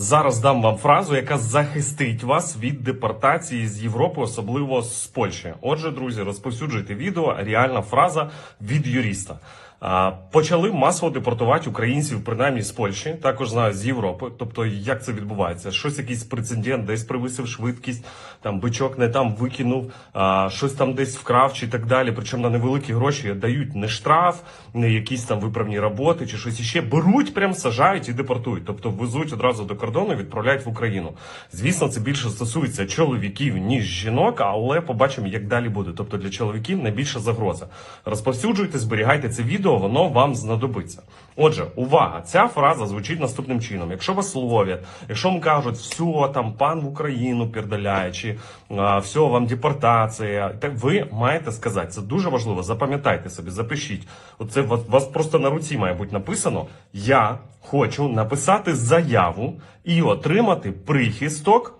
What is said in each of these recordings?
Зараз дам вам фразу, яка захистить вас від депортації з Європи, особливо з Польщі. Отже, друзі, розповсюджуйте відео. Реальна фраза від юриста. Почали масово депортувати українців, принаймні з Польщі, також знаю з Європи. Тобто, як це відбувається? Щось якийсь прецедент, десь привисив швидкість, там бичок не там викинув, а, щось там десь вкрав чи так далі. Причому на невеликі гроші дають не штраф, не якісь там виправні роботи чи щось іще. Беруть, прям сажають і депортують. Тобто везуть одразу до кордону, відправляють в Україну. Звісно, це більше стосується чоловіків ніж жінок, але побачимо, як далі буде. Тобто для чоловіків найбільша загроза. Розповсюджуйте, зберігайте це відео, воно вам знадобиться. Отже, увага! Ця фраза звучить наступним чином: якщо вас ловлять, якщо вам кажуть, все там пан в Україну передаляє, чи все вам депортація, так ви маєте сказати, це дуже важливо. Запам'ятайте собі, запишіть. Оце вас, вас просто на руці має бути написано: Я хочу написати заяву і отримати прихисток.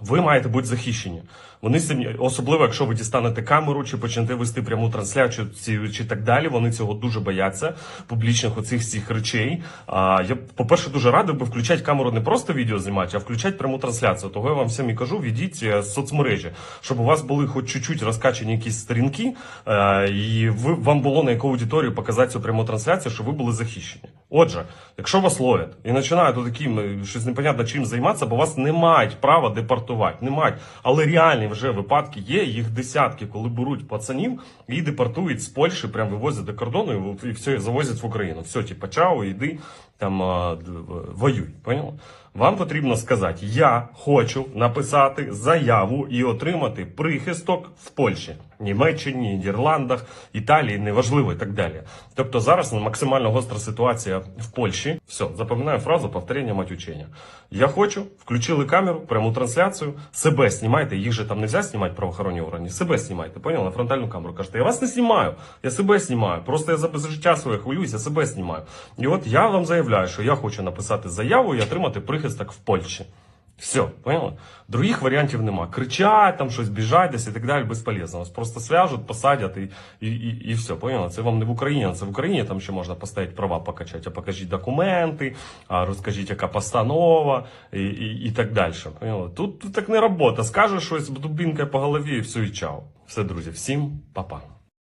Ви маєте бути захищені. Вони самі, особливо якщо ви дістанете камеру чи почнете вести пряму трансляцію ці- чи так далі. Вони цього дуже бояться публічних оцих всіх речей. А я, по-перше, дуже радий би включати камеру не просто відео знімати, а включати пряму трансляцію. Того я вам всім і кажу, відіть е, соцмережі, щоб у вас були хоч чуть-чуть розкачані якісь сторінки, е, і ви вам було на яку аудиторію показати цю пряму трансляцію, щоб ви були захищені. Отже, якщо вас ловлять і починають таким е, щось непонятно чим займатися, бо вас не мають права депортувати, не мають. Але реальні вже випадки є, їх десятки, коли беруть пацанів і депортують з Польщі, прям вивозять до кордону і, все завозять в Україну. Все, типа, чао, іди там воюй. Поняли? Вам потрібно сказати: я хочу написати заяву і отримати прихисток в Польщі, Німеччині, Нідерландах, Італії, неважливо і так далі. Тобто зараз максимально гостра ситуація в Польщі. Все, запам'ятаю фразу повторення мать учення. Я хочу, включили камеру, пряму трансляцію, себе знімайте, їх же там не можна знімати правоохоронні органи, себе знімайте, поняли? На фронтальну камеру кажете, я вас не знімаю, я себе знімаю, просто я за життя своє хвилююсь, я себе знімаю. І от я вам заявляю, що я хочу написати заяву і отримати прихисток в Польщі. Все, поняли? Других варіантів нема. Кричать, там щось біжать десь і так далі, безполезно. Вас просто свяжуть, посадять і, і, і, і все. Поняли? Це вам не в Україні, це в Україні там ще можна поставити права покачати, а покажіть документи, а розкажіть, яка постанова і, і, і так далі. Поняли? Тут, тут так не робота. Скажеш щось дубінкою по голові і все, і чао. Все, друзі, всім па-па.